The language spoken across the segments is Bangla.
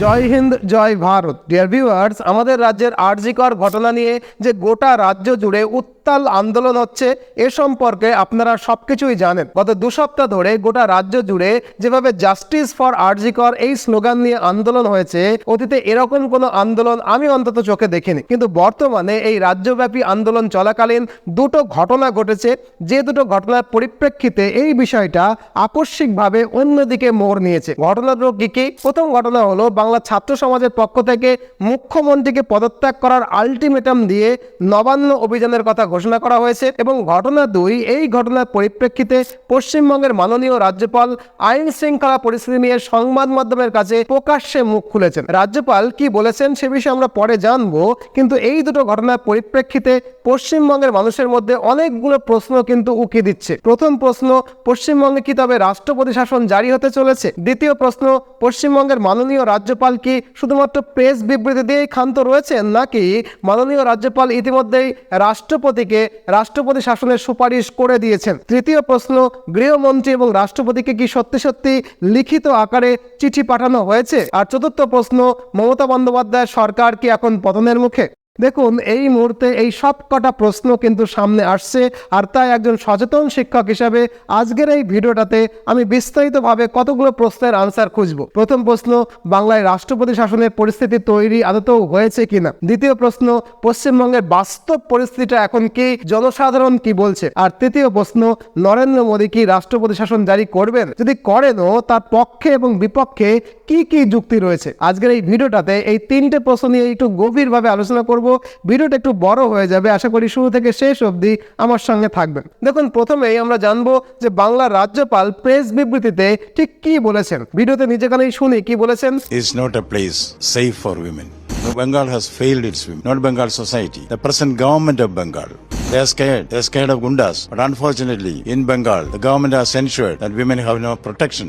জয় হিন্দ, জয় ভারত। ডিয়ার ভিউয়ার্স আমাদের রাজ্যের আরজিকর ঘটনা নিয়ে যে গোটা রাজ্য জুড়ে উত্তাল আন্দোলন হচ্ছে, এ সম্পর্কে আপনারা সব কিছুই জানেন। গত দু সপ্তাহ ধরে গোটা রাজ্য জুড়ে যেভাবে জাস্টিস ফর আরজিকর এই স্লোগান নিয়ে আন্দোলন হয়েছে, অতীতে এরকম কোনো আন্দোলন আমি অন্তত চোখে দেখিনি। কিন্তু বর্তমানে এই রাজ্যব্যাপী আন্দোলন চলাকালীন দুটো ঘটনা ঘটেছে, যে দুটো ঘটনার পরিপ্রেক্ষিতে এই বিষয়টা আকস্মিকভাবে অন্যদিকে মোড় নিয়েছে। ঘটনাগুলো কি কি? প্রথম ঘটনা হলো বাংলা ছাত্র সমাজের পক্ষ থেকে মুখ্যমন্ত্রীকে পদত্যাগ করার আলটিমেটাম দিয়ে নবান্ন অভিযানের কথা ঘোষণা করা হয়েছে এবং ঘটনা দুই, এই ঘটনার পরিপ্রেক্ষিতে পশ্চিমবঙ্গের মাননীয় রাজ্যপাল আইন শৃঙ্খলা পরিস্থিতি নিয়ে সংবাদ মাধ্যমের কাছে প্রকাশ্যে মুখ খুলেছেন। রাজ্যপাল কি বলেছেন সে বিষয়ে আমরা পরে জানব, কিন্তু এই দুটো ঘটনার পরিপ্রেক্ষিতে পশ্চিমবঙ্গের মানুষের মধ্যে অনেকগুলো প্রশ্ন কিন্তু উকি দিচ্ছে। প্রথম প্রশ্ন, পশ্চিমবঙ্গে কি তবে রাষ্ট্রপতি শাসন জারি হতে চলেছে? দ্বিতীয় প্রশ্ন, পশ্চিমবঙ্গের মাননীয় রাজ্যপাল কি শুধুমাত্র প্রেস বিবৃতি দিয়েই ক্ষান্ত রয়েছেন নাকি মাননীয় রাজ্যপাল ইতিমধ্যেই রাষ্ট্রপতিকে রাষ্ট্রপতি শাসনের সুপারিশ করে দিয়েছেন? তৃতীয় প্রশ্ন, গৃহমন্ত্রী এবং রাষ্ট্রপতিকে কি সত্যি সত্যি লিখিত আকারে চিঠি পাঠানো হয়েছে? আর চতুর্থ প্রশ্ন, মমতা বন্দ্যোপাধ্যায়ের সরকার কি এখন পতনের মুখে? দেখুন, এই মুহূর্তে এই সব কটা প্রশ্ন কিন্তু সামনে আসছে আর তাই একজন সচেতন শিক্ষক হিসাবে আজকের এই ভিডিওটাতে আমি বিস্তারিতভাবে কতগুলো প্রশ্নের আনসার খুঁজব। প্রথম প্রশ্ন, বাংলায় রাষ্ট্রপতি শাসনের পরিস্থিতি তৈরি আদতেও হয়েছে কিনা? দ্বিতীয় প্রশ্ন, পশ্চিমবঙ্গের বাস্তব পরিস্থিতিটা এখন কি? জনসাধারণ কি বলছে? আর তৃতীয় প্রশ্ন, নরেন্দ্র মোদী কি রাষ্ট্রপতি শাসন জারি করবেন? যদি করেনও, তার পক্ষে এবং বিপক্ষে কি কি যুক্তি রয়েছে? আজকের এই ভিডিওটাতে এই তিনটে প্রশ্ন নিয়ে একটু গভীরভাবে আলোচনা করব। ভিডিওটা একটু বড় হয়ে যাবে আশা করি শুরু থেকে শেষ অবধি আমার সঙ্গে থাকবেন দেখুন প্রথমেই আমরা জানব যে বাংলার রাজ্যপাল প্রেস বিবৃতিতে ঠিক কি বলেছেন ভিডিওতে নিজেখানেই শুনি কি বলেছেন is not a place safe for women. Bengal has failed its women, not Bengal society. The present government of Bengal. They are scared. They are scared of gundas. But unfortunately, in Bengal, the government has ensured that women have no protection.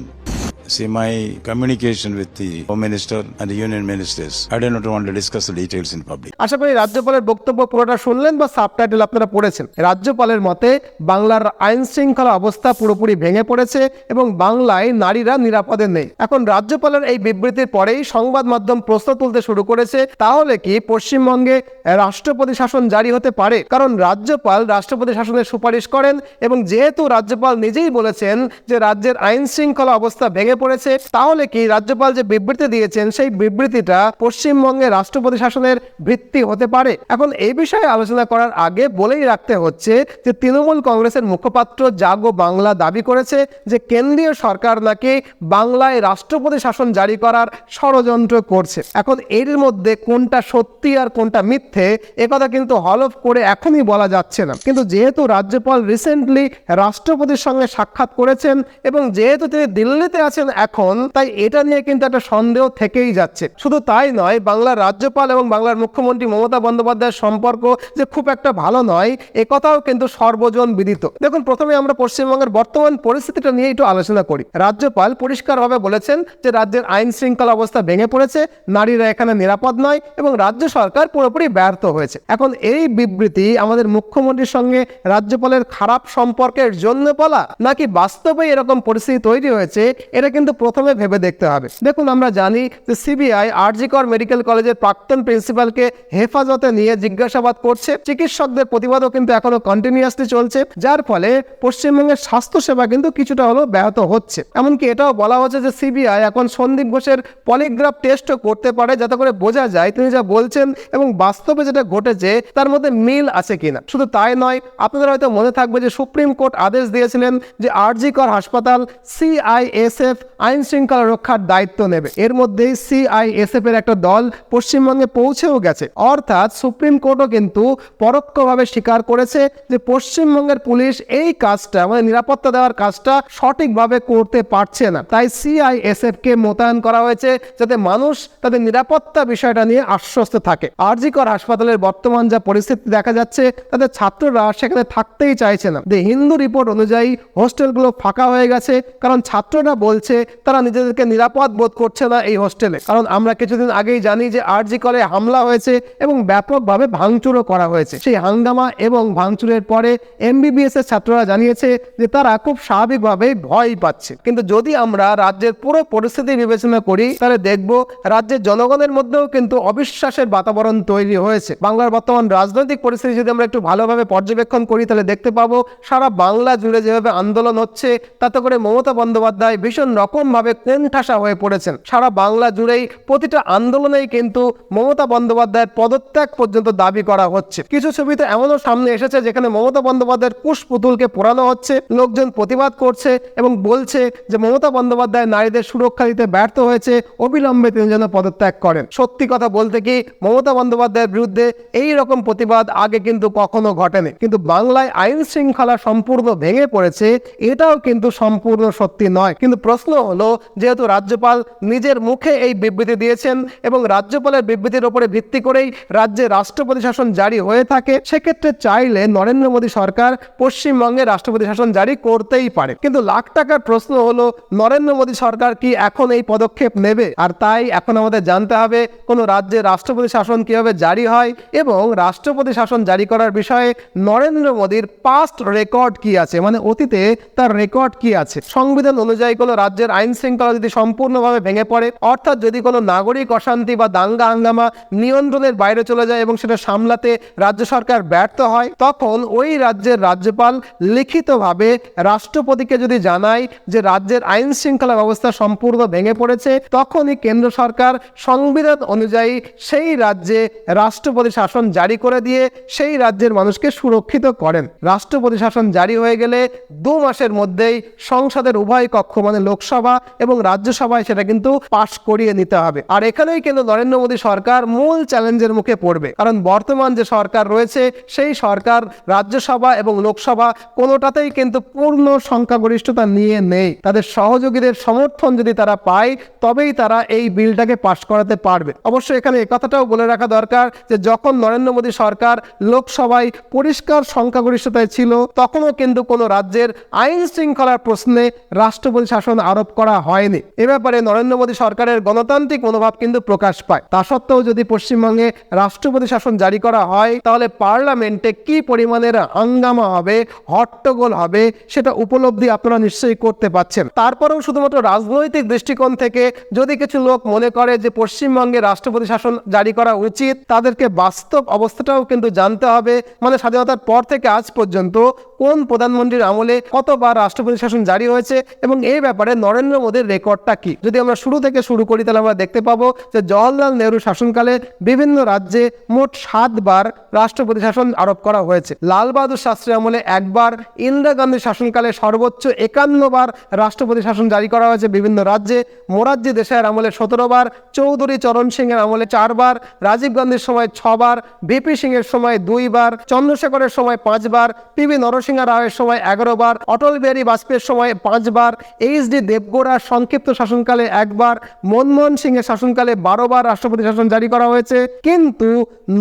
See, my communication with the Home Minister and the Union Ministers, I do not want to discuss the details in public. আশা করি রাজ্যপালের বক্তব্য পুরোটা শুনলেন বা সাবটাইটেল আপনারা পড়েছেন। রাজ্যপালের মতে বাংলার আইন শৃঙ্খলা অবস্থা পুরোপুরি ভেঙে পড়েছে এবং বাংলায় নারীরা নিরাপদে নেই। এখন রাজ্যপালের এই বিবৃতির পরেই সংবাদ মাধ্যম প্রশ্ন তুলতে শুরু করেছে তাহলে কি পশ্চিমবঙ্গে রাষ্ট্রপতি শাসন জারি হতে পারে? কারণ রাজ্যপাল রাষ্ট্রপতি শাসনের সুপারিশ করেন এবং যেহেতু রাজ্যপাল নিজেই বলেছেন যে রাজ্যের আইন শৃঙ্খলা অবস্থা ভেঙে পড়েছে। তাহলে কি রাজ্যপাল যে বিবৃতি দিয়েছেন, সেই বিবৃতিটা পশ্চিমবঙ্গে রাষ্ট্রপতি শাসনের ভিত্তি হতে পারে? এখন এই বিষয়ে আলোচনা করার আগে বলেই রাখতে হচ্ছে যে, তৃণমূল কংগ্রেসের মুখপাত্র জাগো বাংলা দাবি করেছে যে, কেন্দ্রীয় সরকার নাকি বাংলায় রাষ্ট্রপতি শাসন জারি করার ষড়যন্ত্র করছে। এখন এর মধ্যে কোনটা সত্যি আর কোনটা মিথ্যে একথা কিন্তু হলফ করে এখনই বলা যাচ্ছে না। কিন্তু যেহেতু রাজ্যপাল রিসেন্টলি রাষ্ট্রপতির সঙ্গে সাক্ষাৎ করেছেন এবং যেহেতু তিনি দিল্লিতে আছেন এখন, তাই এটা নিয়ে কিন্তু একটা সন্দেহ থেকেই যাচ্ছে। শুধু তাই নয়, বাংলার রাজ্যপাল এবং বাংলার মুখ্যমন্ত্রী মমতা বন্দ্যোপাধ্যায়ের সম্পর্ক যে খুব একটা ভালো নয় একথাও কিন্তু সর্বজন বিদিত। দেখুন, প্রথমে আমরা পশ্চিমবঙ্গের বর্তমান পরিস্থিতিটা নিয়ে একটু আলোচনা করি। রাজ্যপাল পরিষ্কারভাবে বলেছেন যে রাজ্যের আইন শৃঙ্খলা অবস্থা ভেঙে পড়েছে, নারীরা এখানে নিরাপদ নয় এবং রাজ্য সরকার পুরোপুরি ব্যর্থ হয়েছে। এখন এই বিবৃতি আমাদের মুখ্যমন্ত্রীর সঙ্গে রাজ্যপালের খারাপ সম্পর্কের জন্য বলা, নাকি বাস্তবে এরকম পরিস্থিতি তৈরি হয়েছে, এটা কিন্তু প্রথমে ভেবে দেখতে হবে। দেখুন, আমরা জানি যে সিবিআই আরজিকর মেডিকেল কলেজের প্রাক্তন প্রিন্সিপালকে হেফাজতে নিয়ে জিজ্ঞাসাবাদ করছে। চিকিৎসকদের প্রতিবাদও কিন্তু এখনও কন্টিনিউয়াসলি চলছে, যার ফলে পশ্চিমবঙ্গের স্বাস্থ্যসেবা কিন্তু কিছুটা হলেও ব্যাহত হচ্ছে। এমনকি এটাও বলা হচ্ছে যে সিবিআই এখন সন্দীপ ঘোষের পলিগ্রাফ টেস্টও করতে পারে, যাতে করে বোঝা যায় তিনি যা বলছেন এবং বাস্তবে যেটা ঘটেছে, তার মধ্যে মিল আছে কিনা। শুধু তাই নয়, আপনাদের হয়তো মনে থাকবে যে সুপ্রিম কোর্ট আদেশ দিয়েছিলেন যে আরজিকর হাসপাতাল সিআইএসএফ আইন শৃঙ্খলা রক্ষার দায়িত্ব নেবে। এর মধ্যেই সিআইএসএফ এর একটা দল পশ্চিমবঙ্গে পৌঁছেও গেছে। অর্থাৎ সুপ্রিম কোর্টও কিন্তু পরোক্ষভাবে স্বীকার করেছে যে পশ্চিমবঙ্গের পুলিশ এই কাজটা মানে নিরাপত্তা দেওয়ার কাজটা সঠিকভাবে করতে পারছে না। তাই সিআইএসএফ কে মোতায়েন করা হয়েছে যাতে মানুষ তাদের নিরাপত্তা বিষয়টা নিয়ে আশ্বস্ত থাকে। আরজিকর হাসপাতালের বর্তমান যা পরিস্থিতি দেখা যাচ্ছে তাদের ছাত্ররা সেখানে থাকতেই চাইছে না। যে হিন্দু রিপোর্ট অনুযায়ী হোস্টেলগুলো ফাঁকা হয়ে গেছে, কারণ ছাত্ররা বলছে রয়েছে তারা নিজেদেরকে নিরাপদ বোধ করছে না এই হোস্টেলে। কারণ আমরা কিছুদিন আগেই জানি যে আরজি কলে হামলা হয়েছে এবং ব্যাপকভাবে ভাঙচুরও করা হয়েছে। সেই হাঙ্গামা এবং ভাঙচুরের পরে এমবিবিএস এর ছাত্ররা জানিয়েছে যে তারা খুব স্বাভাবিকভাবে ভয় পাচ্ছে। কিন্তু যদি আমরা রাজ্যের পুরো পরিস্থিতি বিবেচনা করি, তাহলে দেখব রাজ্যের জনগণের মধ্যেও কিন্তু অবিশ্বাসের বাতাবরণ তৈরি হয়েছে। বাংলার বর্তমান রাজনৈতিক পরিস্থিতি যদি আমরা একটু ভালোভাবে পর্যবেক্ষণ করি, তাহলে দেখতে পাবো সারা বাংলা জুড়ে যেভাবে আন্দোলন হচ্ছে, তাতে করে মমতা বন্দ্যোপাধ্যায় ভীষণ রকমভাবে কোণঠাসা হয়ে পড়েছেন। সারা বাংলা জুড়েই প্রতিটা আন্দোলনেই কিন্তু মমতা বন্দ্যোপাধ্যায়ের পদত্যাগ পর্যন্ত দাবি করা হচ্ছে। কিছু ছবিতে এমনও সামনে এসেছে যেখানে মমতা বন্দ্যোপাধ্যায়ের কুশ পুতুলকে পোড়ানো হচ্ছে, লোকজন প্রতিবাদ করছে এবং বলছে যে মমতা বন্দ্যোপাধ্যায় নারীদের সুরক্ষা দিতে ব্যর্থ হয়েছে, অবিলম্বে তিনি যেন পদত্যাগ করেন। সত্যি কথা বলতে কি, মমতা বন্দ্যোপাধ্যায়ের বিরুদ্ধে এই রকম প্রতিবাদ আগে কিন্তু কখনো ঘটেনি। কিন্তু বাংলায় আইন শৃঙ্খলা সম্পূর্ণ ভেঙে পড়েছে, এটাও কিন্তু সম্পূর্ণ সত্যি নয়। কিন্তু প্রশ্ন হলো, যেহেতু রাজ্যপাল নিজের মুখে এই বিবৃতি দিয়েছেন এবং রাজ্যপালের বিবৃতির উপরে ভিত্তি করেই রাজ্যে রাষ্ট্রপতি শাসন জারি হয়ে থাকে, সেক্ষেত্রে চাইলে নরেন্দ্র মোদী সরকার পশ্চিমবঙ্গে রাষ্ট্রপতি শাসন জারি করতেই পারে। কিন্তু লাখ টাকার প্রশ্ন হলো, নরেন্দ্র মোদী সরকার কি এখন এই পদক্ষেপ নেবে? আর তাই এখন আমাদের জানতে হবে, কোন রাজ্যে রাষ্ট্রপতি শাসন কীভাবে জারি হয় এবং রাষ্ট্রপতি শাসন জারি করার বিষয়ে নরেন্দ্র মোদীর পাস্ট রেকর্ড কি আছে? মানে অতীতে তার রেকর্ড কি আছে? সংবিধান অনুযায়ী কোনো রাজ্যের আইন শৃঙ্খলা যদি সম্পূর্ণভাবে ভেঙে পড়ে, অর্থাৎ যদি কোনো নাগরিক অশান্তি বা দাঙ্গা হাঙ্গামা নিয়ন্ত্রণের বাইরে চলে যায় এবং সেটা সামলাতে রাজ্য সরকার ব্যর্থ হয়, তখন ওই রাজ্যের রাজ্যপাল লিখিতভাবে রাষ্ট্রপতিকে যদি জানায় যে রাজ্যের আইন শৃঙ্খলা ব্যবস্থা সম্পূর্ণ ভেঙে পড়েছে, তখনই কেন্দ্র সরকার সংবিধান অনুযায়ী সেই রাজ্যে রাষ্ট্রপতি শাসন জারি করে দিয়ে সেই রাজ্যের মানুষকে সুরক্ষিত করেন। রাষ্ট্রপতি শাসন জারি হয়ে গেলে দু মাসের মধ্যেই সংসদের উভয় কক্ষ মানে লোকসভা এবং রাজ্যসভায় সেটা কিন্তু পাশ করিয়ে নিতে হবে। আর এখানেই কিন্তু নরেন্দ্র মোদী সরকার মূল চ্যালেঞ্জের মুখে পড়বে। কারণ বর্তমান যে সরকার রয়েছে, সেই সরকার রাজ্যসভা এবং লোকসভা কোনোটাতেই কিন্তু পূর্ণ সংখ্যাগরিষ্ঠতা নিয়ে নেই। তাদের সহযোগীদের সমর্থন যদি তারা পায়, তবেই তারা এই বিলটাকে পাশ করাতে পারবে। অবশ্যই এখানে একথাটাও বলে রাখা দরকার যে, যখন নরেন্দ্র মোদী সরকার লোকসভায় পরিষ্কার সংখ্যাগরিষ্ঠতায় ছিল, তখনও কিন্তু কোনো রাজ্যের আইন শৃঙ্খলার প্রশ্নে রাষ্ট্রপতি শাসন আরোপ করা হয়নি। এ ব্যাপারে নরেন্দ্র মোদী সরকারের গণতান্ত্রিক মনোভাব কিন্তু প্রকাশ পায়। তা সত্ত্বেও যদি পশ্চিমবঙ্গে রাষ্ট্রপতি শাসন জারি করা হয়, তাহলে পার্লামেন্টে কি পরিমাণের হাঙ্গামা হবে, হট্টগোল হবে, সেটা উপলব্ধি আপনারা নিশ্চয়ই করতে পাচ্ছেন তারপরেও শুধুমাত্র রাজনৈতিক দৃষ্টিকোণ থেকে যদি কিছু লোক মনে করে যে পশ্চিমবঙ্গে রাষ্ট্রপতি শাসন জারি করা উচিত, তাদেরকে বাস্তব অবস্থাটাও কিন্তু জানতে হবে। মানে স্বাধীনতার পর থেকে আজ পর্যন্ত কোন প্রধানমন্ত্রীর আমলে কতবার রাষ্ট্রপতি শাসন জারি হয়েছে এবং এই ব্যাপারে নরেন্দ্র মোদীর রেকর্ডটা কি? যদি আমরা শুরু থেকে শুরু করি, তাহলে আমরা দেখতে পাবো যে জওয়াহরলাল নেহরু শাসনকালে বিভিন্ন রাজ্যে মোট সাতবার রাষ্ট্রপতি শাসন আরোপ করা হয়েছে। লাল বাহাদুর শাস্ত্রী আমলে একবার, ইন্দিরা গান্ধীর শাসনকালে সর্বোচ্চ একান্নবার রাষ্ট্রপতি শাসন জারি করা হয়েছে বিভিন্ন রাজ্যে। মোরারজি দেশাইয়ের আমলে সতেরো বার চৌধুরী চরণ সিংয়ের আমলে চারবার, রাজীব গান্ধীর সময় ছবার ভিপি সিং এর সময় দুইবার, চন্দ্রশেখরের সময় পাঁচবার পিবি নরসিংহ রাওয়ের সময় এগারো বার অটল বিহারী বাজপেয়ীর সময় পাঁচবার, এইচ ডি দেবগোড়ার সংক্ষিপ্ত শাসনকালে একবার মনমোহন সিং এর শাসনকালে বারো বার রাষ্ট্রপতি শাসন জারি করা হয়েছে। কিন্তু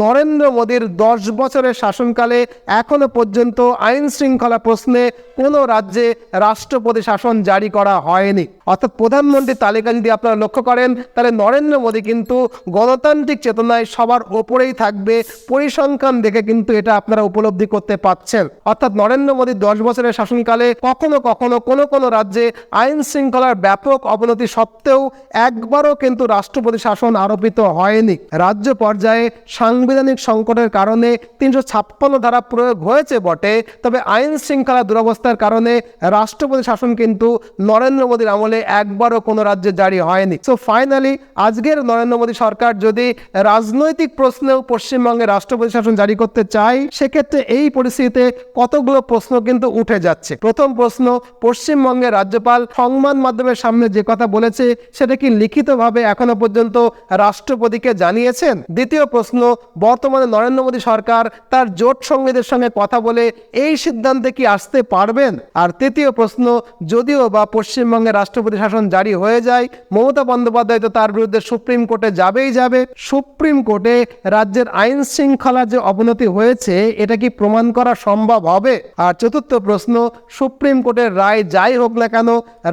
নরেন্দ্র মোদীর দশ বছরের শাসনকালে এখনও পর্যন্ত আইন শৃঙ্খলা প্রশ্নে কোনো রাজ্যে রাষ্ট্রপতি শাসন জারি করা হয়নি। অর্থাৎ প্রধানমন্ত্রীর তালিকা যদি আপনারা লক্ষ্য করেন, তাহলে নরেন্দ্র মোদী কিন্তু গণতান্ত্রিক চেতনায় সবার ওপরেই থাকবে। পরিসংখ্যান দেখে কিন্তু এটা আপনারা উপলব্ধি করতে পাচ্ছেন অর্থাৎ নরেন্দ্র মোদীর দশ বছরের শাসনকালে কখনো কখনো কোনো কোনো রাজ্যে আইন শৃঙ্খলার ব্যাপক অবনতি সত্ত্বেও একবারও কিন্তু রাষ্ট্রপতি শাসন আরোপিত হয়নি। রাজ্য পর্যায়ে সাংবিধানিক সংকটের কারণে তিনশো ছাপ্পান্ন ধারা প্রয়োগ হয়েছে বটে, তবে আইন শৃঙ্খলা দুরবস্থার কারণে রাষ্ট্রপতি শাসন কিন্তু নরেন্দ্র মোদীর আমলে একবারও কোনো রাজ্যে জারি হয়নি। সো ফাইনালি আজকের নরেন্দ্র মোদী সরকার যদি রাজনৈতিক প্রশ্নেও পশ্চিমবঙ্গে রাষ্ট্রপতি শাসন জারি করতে চায়, সেক্ষেত্রে এই পরিস্থিতিতে কতগুলো প্রশ্ন কিন্তু উঠে যাচ্ছে। প্রথম প্রশ্ন, পশ্চিমবঙ্গের রাজ্যপাল সংবাদ মাধ্যমের সামনে যে কথা বলেছে, সেটা কি লিখিতভাবে এখনও পর্যন্ত রাষ্ট্রপতিকে জানিয়েছেন? দ্বিতীয় প্রশ্ন, বর্তমানে নরেন্দ্র মোদী সরকার তার জোট সঙ্গীদের সঙ্গে কথা বলে এই সিদ্ধান্তে কি আসতে পারবেন? আর তৃতীয় প্রশ্ন, যদিও বা পশ্চিমবঙ্গে রাষ্ট্রপতি শাসন জারি হয়ে যায়, মমতা বন্দ্যোপাধ্যায় তো তার বিরুদ্ধে সুপ্রিম কোর্টে যাবেই যাবে। সুপ্রিম কোর্টে রাজ্যের আইন শৃঙ্খলা যে অবনতি হয়েছে, এটা কি প্রমাণ করা সম্ভব হবে? আর চতুর্থ প্রশ্ন, সুপ্রিম কোর্টের রায় যাই হোক না কেন,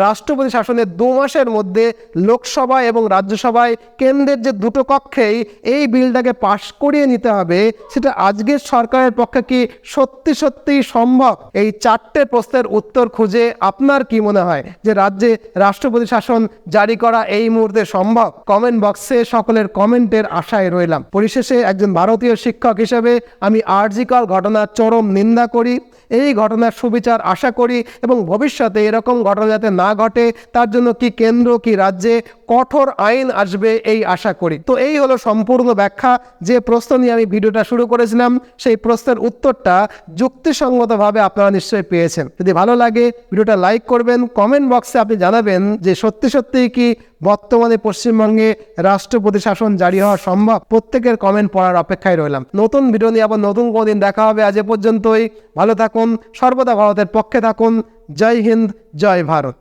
রাষ্ট্র রাষ্ট্রপতি শাসনের দু মাসের মধ্যে লোকসভা এবং রাজ্যসভায় কেন্দ্রের যে দুটো কক্ষেই এই বিলটাকে পাশ করিয়ে নিতে হবে, সেটা আজকের সরকারের পক্ষে কি সত্যি সত্যি সম্ভব? এই চারটে প্রশ্নের উত্তর খুঁজে আপনার কি মনে হয় যে রাজ্যে রাষ্ট্রপতি শাসন জারি করা এই মুহূর্তে সম্ভব? কমেন্ট বক্সে সকলের কমেন্টের আশায় রইলাম। পরিশেষে একজন ভারতীয় শিক্ষক হিসেবে আমি আর্জিকর ঘটনার চরম নিন্দা করি। এই ঘটনার সুবিচার আশা করি এবং ভবিষ্যতে এরকম ঘটনা যাতে না ঘটে তার জন্য কি কেন্দ্র, কি রাজ্যে কঠোর আইন আসবে এই আশা করি। তো এই হলো সম্পূর্ণ ব্যাখ্যা। যে প্রশ্ন নিয়ে আমি ভিডিওটা শুরু করেছিলাম, সেই প্রশ্নের উত্তরটা যুক্তিসঙ্গতভাবে আপনারা নিশ্চয়ই পেয়েছেন। যদি ভালো লাগে, ভিডিওটা লাইক করবেন, কমেন্ট বক্সে আপনি জানাবেন যে সত্যি সত্যিই কি বর্তমানে পশ্চিমবঙ্গে রাষ্ট্রপতি শাসন জারি হওয়া সম্ভব। প্রত্যেকের কমেন্ট পড়ার অপেক্ষায় রইলাম। নতুন ভিডিও নিয়ে আবার নতুন কোনো দিন দেখা হবে আজ এ পর্যন্তই। ভালো থাকুন, সর্বদা ভারতের পক্ষে থাকুন। জয় হিন্দ, জয় ভারত।